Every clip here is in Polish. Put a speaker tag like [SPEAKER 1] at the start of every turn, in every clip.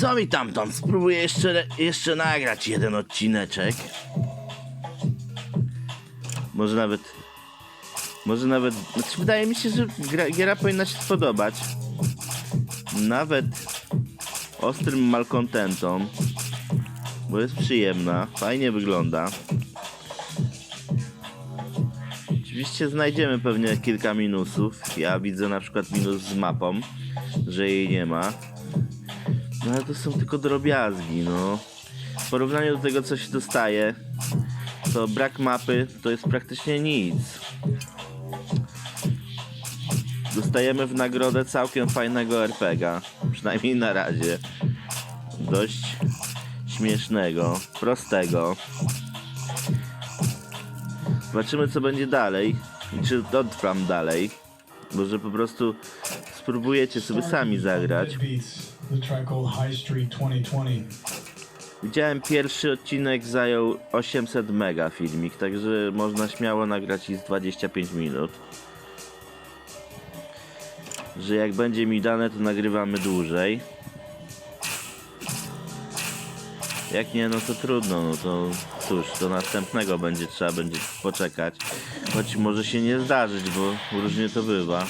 [SPEAKER 1] Co mi tam tam? Spróbuję jeszcze, jeszcze nagrać jeden odcineczek. Może nawet... Może nawet... Znaczy wydaje mi się, że gra, powinna się spodobać. Nawet ostrym malkontentom. Bo jest przyjemna, fajnie wygląda. Oczywiście znajdziemy pewnie kilka minusów. Ja widzę na przykład minus z mapą, że jej nie ma. No ale to są tylko drobiazgi, no. W porównaniu do tego, co się dostaje, to brak mapy to jest praktycznie nic. Dostajemy w nagrodę całkiem fajnego RPGa. Przynajmniej na razie. Dość śmiesznego, prostego. Zobaczymy co będzie dalej. I czy dotrwam dalej. Może po prostu spróbujecie sobie sami zagrać.
[SPEAKER 2] The track called High Street 2020.
[SPEAKER 1] Widziałem pierwszy odcinek zajął 800 mega filmik, także można śmiało nagrać i z 25 minut. Że jak będzie mi dane, to nagrywamy dłużej. Jak nie, no to trudno, no to cóż, do następnego będzie trzeba będzie poczekać. Choć może się nie zdarzyć, bo różnie to bywa.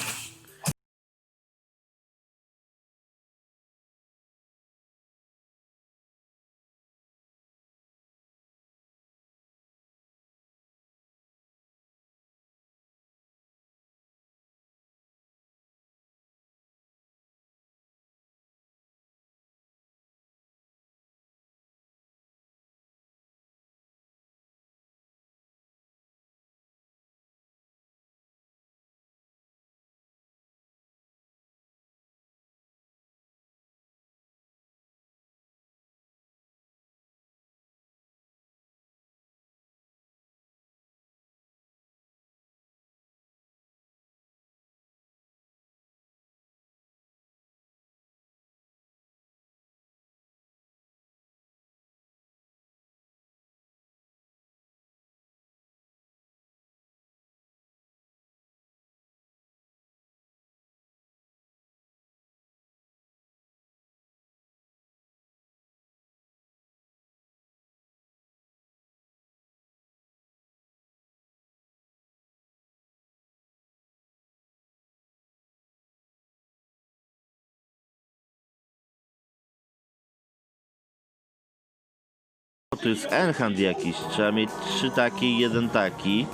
[SPEAKER 1] O, tu jest enhand jakiś, trzeba mieć trzy takie i jeden taki.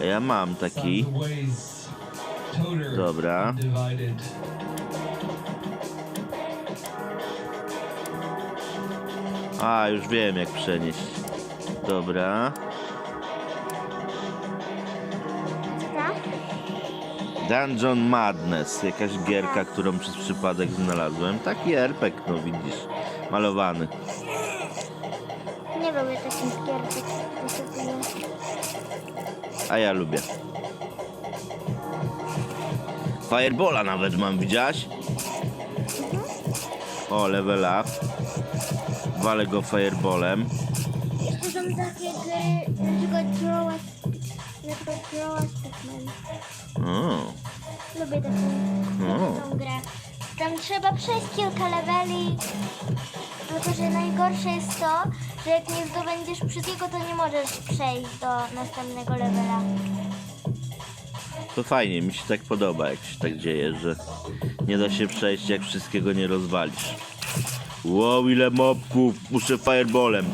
[SPEAKER 1] A ja mam taki. Dobra. A, już wiem jak przenieść. Dobra. Dungeon Madness, jakaś gierka, którą przez przypadek znalazłem. Taki RPG, no widzisz, malowany. A ja lubię. Firebola nawet mam, widziałaś? O, level up. Walę go fireballem.
[SPEAKER 3] To są takie gry, na przykład na przykład Grow Stickman.
[SPEAKER 1] O,
[SPEAKER 3] Lubię taką, taką grę. Tam trzeba przejść kilka leveli, tylko że najgorsze jest to, że jak nie zdobędziesz wszystkiego, to nie możesz przejść do następnego levela.
[SPEAKER 1] to fajnie, mi się tak podoba, jak się tak dzieje, że nie da się przejść, jak wszystkiego nie rozwalisz. Wow, ile mobków! Muszę fireballem.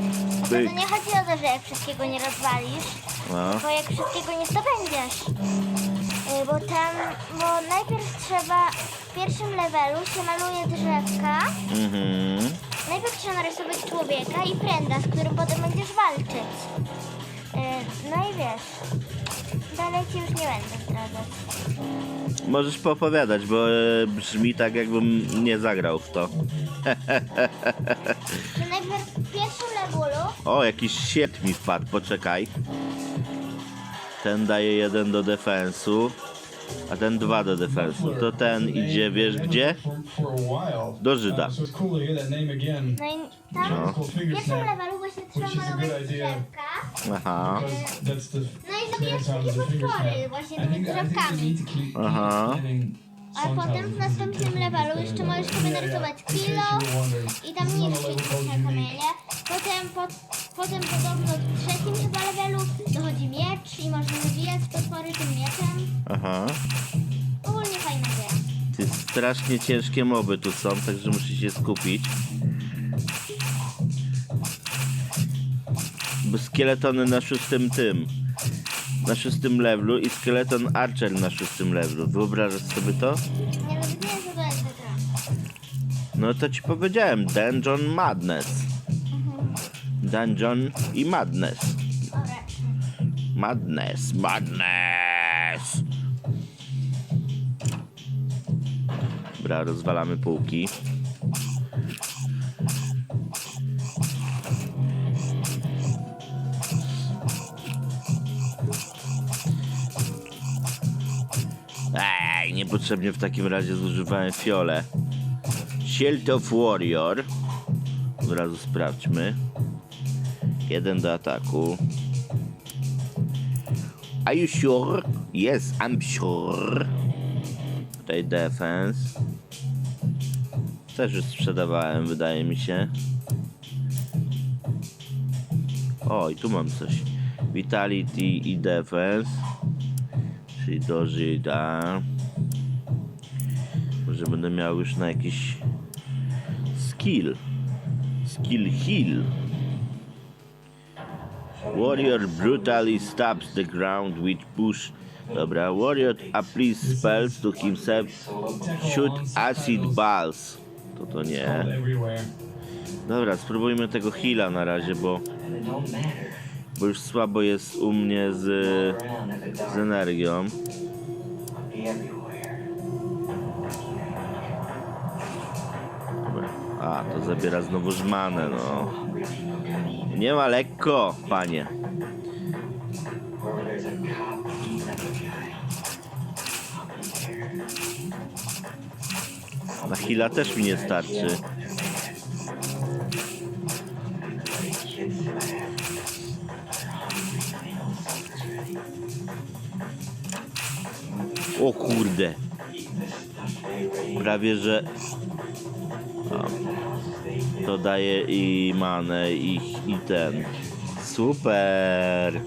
[SPEAKER 3] No
[SPEAKER 1] Pyk.
[SPEAKER 3] to nie chodzi o to, że jak wszystkiego nie rozwalisz,
[SPEAKER 1] No.
[SPEAKER 3] tylko jak wszystkiego nie zdobędziesz. Y, Bo tam, bo najpierw trzeba, w pierwszym levelu się maluje drzewka,
[SPEAKER 1] Mhm.
[SPEAKER 3] Najpierw trzeba narysować człowieka i prenda, z którym potem będziesz walczyć. Yy, no i wiesz, dalej ci już nie będę zdradzać.
[SPEAKER 1] Możesz poopowiadać, bo e, brzmi tak, jakbym nie zagrał w to.
[SPEAKER 3] Że najpierw w pierwszym levelu
[SPEAKER 1] O, jakiś siet mi wpadł, poczekaj. Ten daje jeden do defensu, a ten dwa do defensu. To ten idzie, wiesz gdzie? Do Żyda.
[SPEAKER 3] No i tam
[SPEAKER 1] No.
[SPEAKER 3] W pierwszym levelu właśnie trzeba malować drzewka.
[SPEAKER 1] Aha.
[SPEAKER 3] No i
[SPEAKER 2] sound
[SPEAKER 3] takie potwory właśnie tymi drzewkami.
[SPEAKER 2] getting
[SPEAKER 3] A potem w następnym levelu jeszcze możesz sobie narysować kilo i tam niszczyć te kamienie. Potem, po, potem podobno w trzecim chyba levelu dochodzi miecz i można zabijać potwory tym mieczem.
[SPEAKER 1] Aha.
[SPEAKER 3] Ogólnie fajna gra.
[SPEAKER 1] Ty strasznie ciężkie moby tu są, także muszę się skupić. Bo szkieletony na szóstym tym. Na szóstym levelu i skeleton archer na szóstym levelu. Wyobrażasz sobie to?
[SPEAKER 3] Nie co to jest gra.
[SPEAKER 1] No to ci powiedziałem. Dungeon Madness. Dungeon i Madness. Madness, madness. Dobra, rozwalamy półki. Ej, niepotrzebnie w takim razie zużywałem fiole. Shield of Warrior. Od razu sprawdźmy. Jeden do ataku. Are you sure? Yes, I'm sure. Tutaj defense. Też już sprzedawałem, wydaje mi się. O, i tu mam coś. Vitality i defense. Czyli do Żyda. Może będę miał już na jakiś skill. Skill heal. Warrior brutally stabs the ground with push. Dobra, Warrior applies spells to himself. Shoot acid balls. To to nie. Dobra, spróbujmy tego heala na razie, bo, bo już słabo jest u mnie z, z energią. A, to zabiera znowu żmanę, no. Nie ma lekko, panie. Na heala też mi nie starczy. O kurde, prawie że
[SPEAKER 4] in the houses they built.
[SPEAKER 1] to daje i manę i, i ten. Super.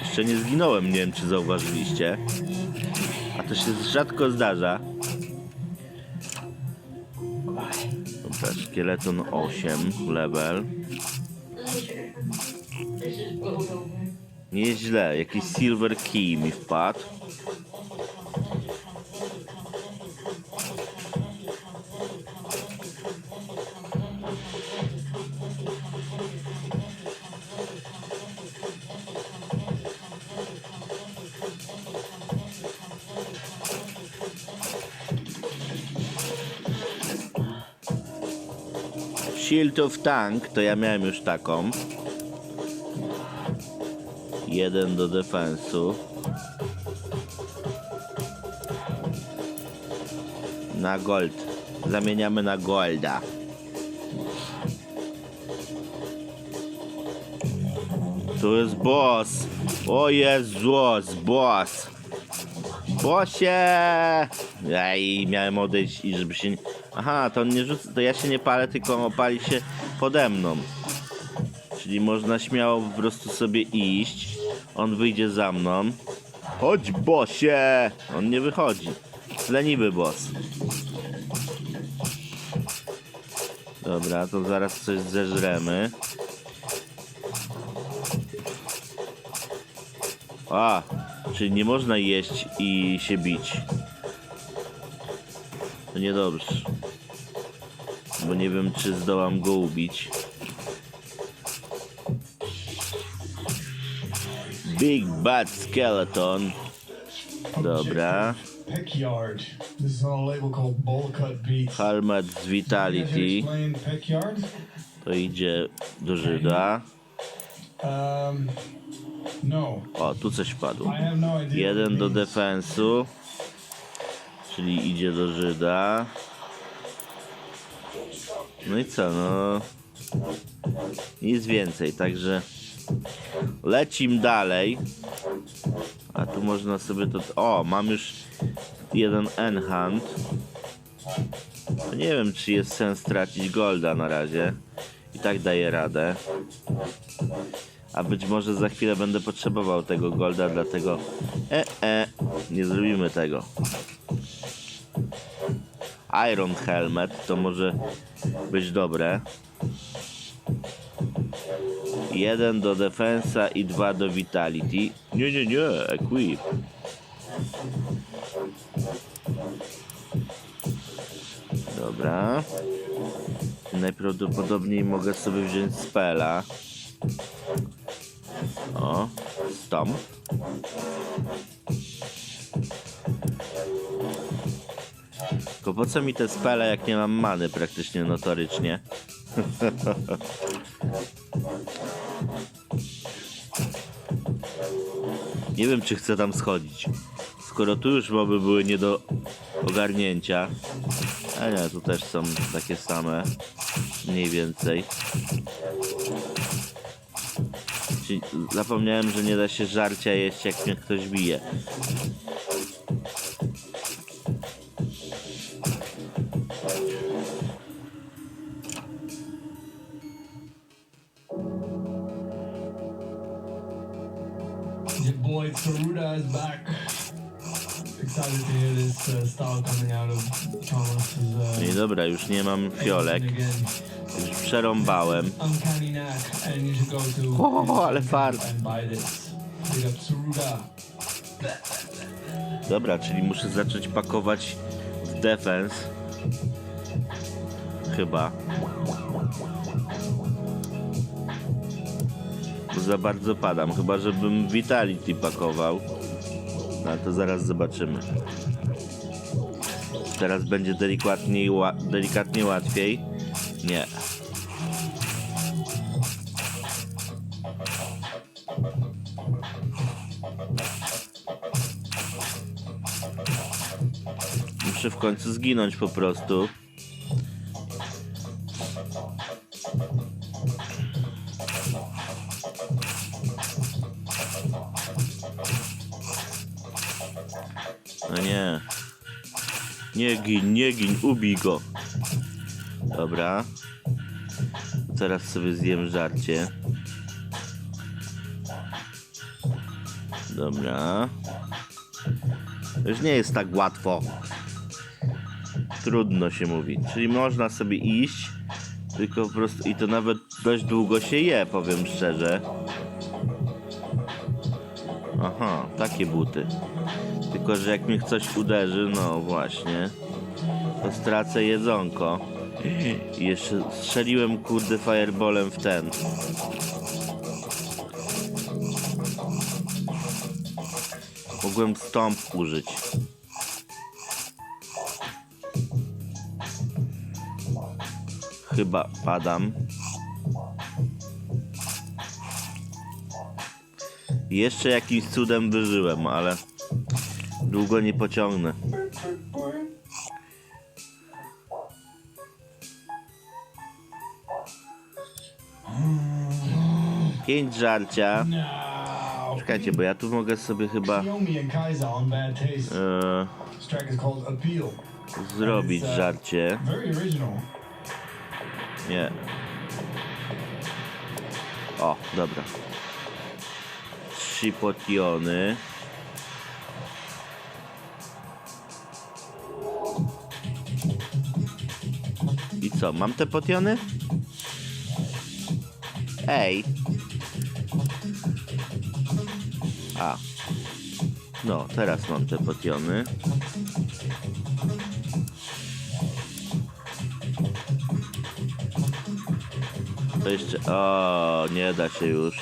[SPEAKER 1] Jeszcze nie zginąłem, nie wiem czy zauważyliście. A to się rzadko zdarza. Dobra, szkieleton 8 level. Nieźle, jakiś silver key mi wpadł. Shield of Tank, to ja miałem już taką. Jeden do defensu. Na gold. Zamieniamy na golda. Tu jest boss. O Jezus, boss. Bosie! Ej, miałem odejść i żeby się... Aha, to on nie rzuca, to ja się nie palę, tylko opali się pode mną. Czyli można śmiało po prostu sobie iść. On wyjdzie za mną. Chodź, bosie! On nie wychodzi. Leniwy boss. Dobra, to zaraz coś zeżremy. A, czyli nie można jeść i się bić. To niedobrze. Bo nie wiem, czy zdołam go ubić. Big Bad Skeleton. Dobra.
[SPEAKER 2] Peckyard. This is on a label called Bowl Cut Beats.
[SPEAKER 1] Z Vitality. To idzie do Żyda.
[SPEAKER 2] Um, no.
[SPEAKER 1] O, tu coś
[SPEAKER 2] have no
[SPEAKER 1] Jeden do defensu. Czyli idzie do Żyda. No i co, no... Nic więcej, także... Lecim dalej. A tu można sobie to... O, mam już jeden enhand. No nie wiem, czy jest sens tracić golda na razie. I tak daję radę. A być może za chwilę będę potrzebował tego golda, dlatego... E, e, nie zrobimy tego. Iron Helmet to może być dobre. Jeden do defensa i dwa do vitality. Nie, nie, nie, equip. Dobra. Najprawdopodobniej mogę sobie wziąć spela. O, stomp. Tylko po co mi te spele, jak nie mam many praktycznie notorycznie? nie wiem, czy chcę tam schodzić. Skoro tu już moby były nie do ogarnięcia. A nie, tu też są takie same. Mniej więcej. Zapomniałem, że nie da się żarcia jeść, jak mnie ktoś bije.
[SPEAKER 2] Out of Thomas's.
[SPEAKER 1] No i dobra, już nie mam fiolek. Już przerąbałem. O, ale fart. Dobra, czyli muszę zacząć pakować w defense. Chyba. Za bardzo padam. Chyba, żebym Vitality pakował. No to zaraz zobaczymy. Teraz będzie delikatniej, ła- delikatnie łatwiej. Nie. Muszę w końcu zginąć po prostu. No nie. Nie gin, nie gin, ubij go. Dobra. Teraz sobie zjem żarcie. Dobra. Już nie jest tak łatwo. Trudno się mówi. Czyli można sobie iść, tylko po prostu i to nawet dość długo się je, powiem szczerze. Aha, takie buty. Tylko, że jak mnie coś uderzy, no właśnie, to stracę jedzonko. I jeszcze strzeliłem kurde fireballem w ten. Mogłem stąd użyć. Chyba padam. Jeszcze jakimś cudem wyżyłem, ale długo nie pociągnę. Pięć żarcia. Czekajcie, bo ja tu mogę sobie chyba e, zrobić żarcie. Nie. O, dobra. Trzy potiony. Co, mam te potiony? Ej. A. No, teraz mam te potiony. To jeszcze... O, nie da się już.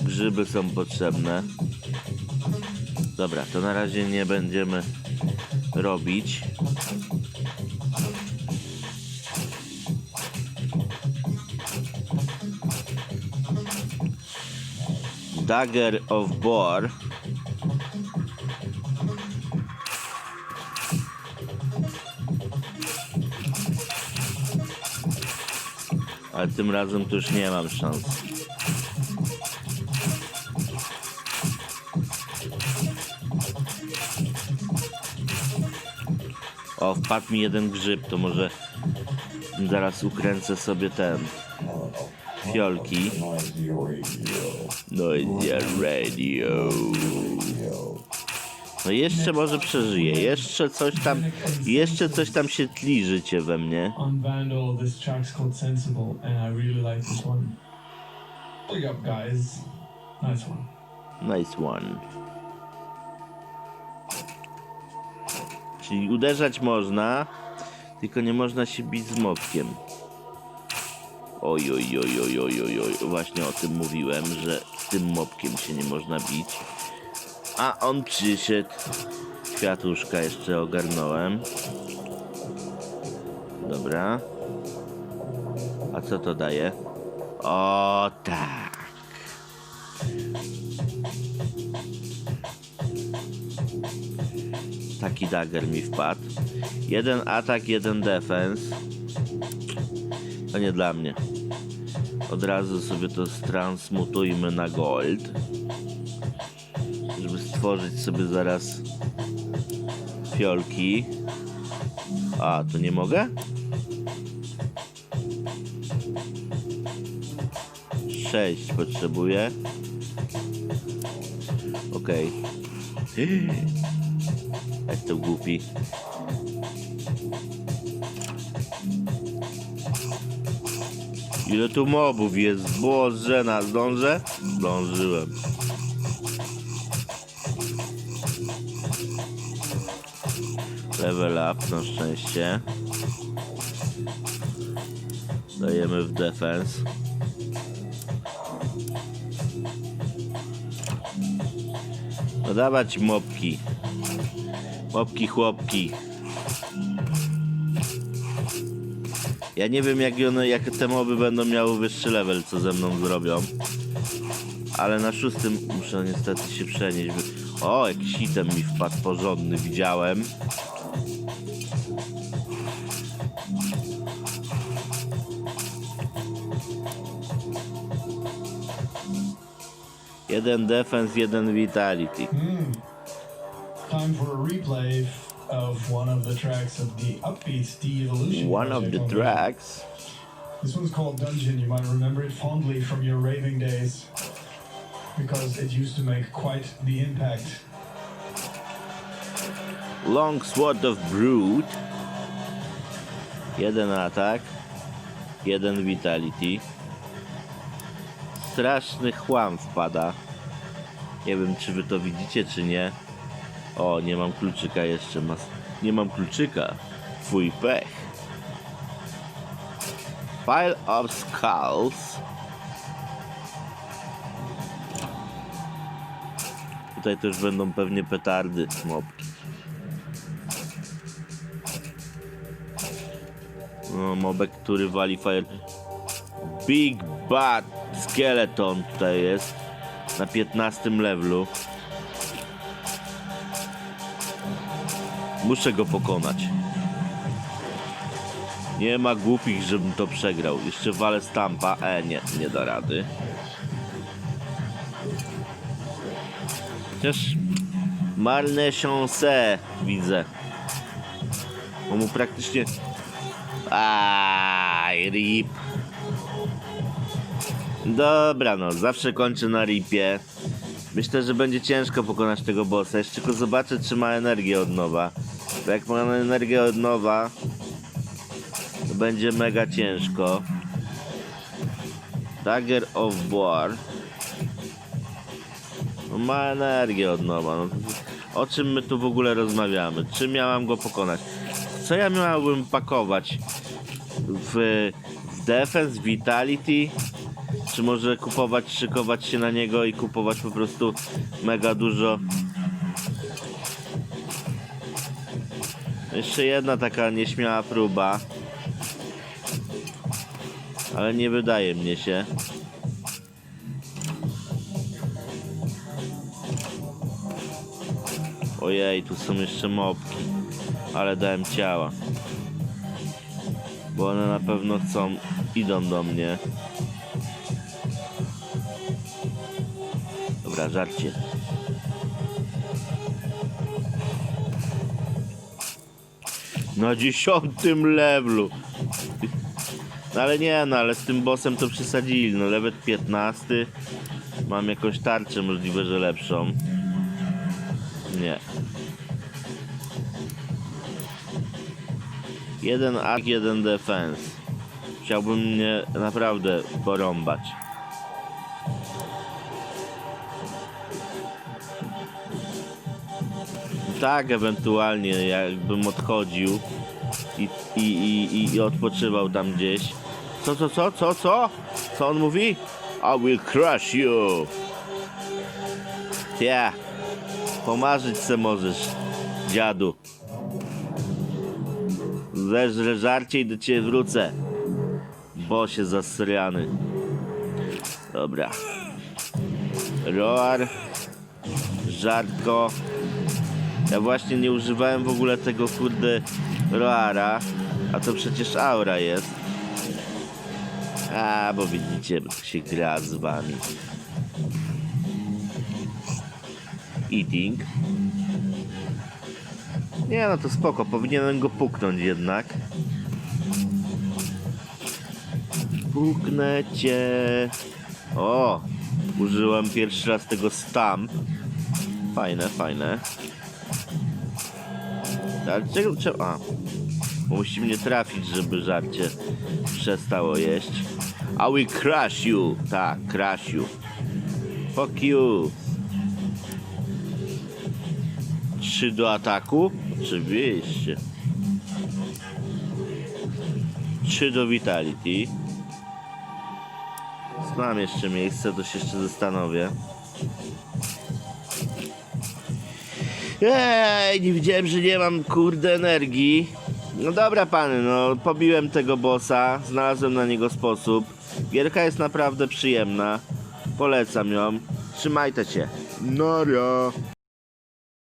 [SPEAKER 1] Grzyby są potrzebne. Dobra, to na razie nie będziemy robić. Dagger of Boar. Ale tym razem to już nie mam szans. O, wpadł mi jeden grzyb, to może zaraz ukręcę sobie ten fiolki. Noisia Radio. No jeszcze może przeżyję, jeszcze coś tam, jeszcze coś tam się tli życie we mnie.
[SPEAKER 2] On Vandal, this track's called Sensible, and I really like this one. Big up, guys. Nice one.
[SPEAKER 1] Nice one. Czyli uderzać można, tylko nie można się bić z mopkiem. Oj, oj, oj, oj, oj, oj, oj. Właśnie o tym mówiłem, że tym mopkiem się nie można bić. A on przyszedł. Kwiatuszka jeszcze ogarnąłem. Dobra. A co to daje? O tak. Taki dagger mi wpadł. Jeden atak, jeden defense. To nie dla mnie. Od razu sobie to transmutujmy na gold. Żeby stworzyć sobie zaraz fiolki. A, to nie mogę? Sześć potrzebuję. Okej. Jestem głupi. Ile tu mobów jest? Boże, na zdążę? Zdążyłem. Level up na szczęście. Dajemy w defense. No dawać mopki. Mopki chłopki. Ja nie wiem jak one, jak te moby będą miały wyższy level, co ze mną zrobią. Ale na szóstym muszę niestety się przenieść. O, jakiś item mi wpadł porządny, widziałem. Jeden defense, jeden vitality.
[SPEAKER 2] Time for a replay of one of the tracks of the Upbeats De-Evolution
[SPEAKER 1] One of the
[SPEAKER 2] on
[SPEAKER 1] tracks.
[SPEAKER 2] This one's called Dungeon. You might remember it fondly from your raving days because it used to make quite the impact.
[SPEAKER 1] Long Sword of Brood. Jeden atak. Jeden vitality. Straszny chłam wpada. Nie wiem, czy wy to widzicie, czy nie. O, nie mam kluczyka jeszcze. Mas... Nie mam kluczyka. Twój pech. Of Skulls. Tutaj też będą pewnie petardy, mopki. No, mobek, który wali fire. Big Bad Skeleton tutaj jest. Na 15 levelu. Muszę go pokonać. Nie ma głupich, żebym to przegrał. Jeszcze walę stampa. E, nie, nie da rady. Chociaż marne chance widzę. Bo mu praktycznie Aj, rip. Dobra, no, zawsze kończę na ripie. Myślę, że będzie ciężko pokonać tego bossa. Jeszcze tylko zobaczę, czy ma energię od nowa. Jak ma energię od nowa, to będzie mega ciężko. Dagger of War. No, ma energię od nowa. No, o czym my tu w ogóle rozmawiamy? Czym miałam go pokonać? Co ja miałbym pakować? W, w Defense, Vitality? Czy może kupować, szykować się na niego i kupować po prostu mega dużo? Jeszcze jedna taka nieśmiała próba. Ale nie wydaje mnie się. Ojej, tu są jeszcze mopki. Ale dałem ciała. Bo one na pewno chcą idą do mnie. Dobra, żarcie. Na dziesiątym levelu. No ale nie, no ale z tym bossem to przesadzili. No level 15. Mam jakąś tarczę, możliwe, że lepszą. Nie. Jeden ark, jeden defense. Chciałbym mnie naprawdę porąbać. Tak, ewentualnie jakbym odchodził i, i, i, i odpoczywał tam gdzieś. Co, co, co, co, co? Co on mówi? I will crush you. Yeah. Pomarzyć se możesz, dziadu. Zeżrę żarcie i do ciebie wrócę. Bosie zasryany. Dobra. Roar. Żartko. Ja właśnie nie używałem w ogóle tego kurde Roara. A to przecież aura jest. A, bo widzicie, bo się gra z wami. Eating. Nie no to spoko, powinienem go puknąć jednak. Puknę cię. O! Użyłem pierwszy raz tego stamp. Fajne, fajne. Ale czego, a. Bo musi mnie trafić, żeby żarcie przestało jeść. I will crush you. Tak, crush you. Fuck you. Trzy do ataku? Oczywiście. Trzy do vitality. Mam jeszcze miejsce, to się jeszcze zastanowię. Ej, nie widziałem, że nie mam kurde energii. No dobra pany, no pobiłem tego bossa, znalazłem na niego sposób. Gierka jest naprawdę przyjemna. Polecam ją. Trzymajcie się. Norio.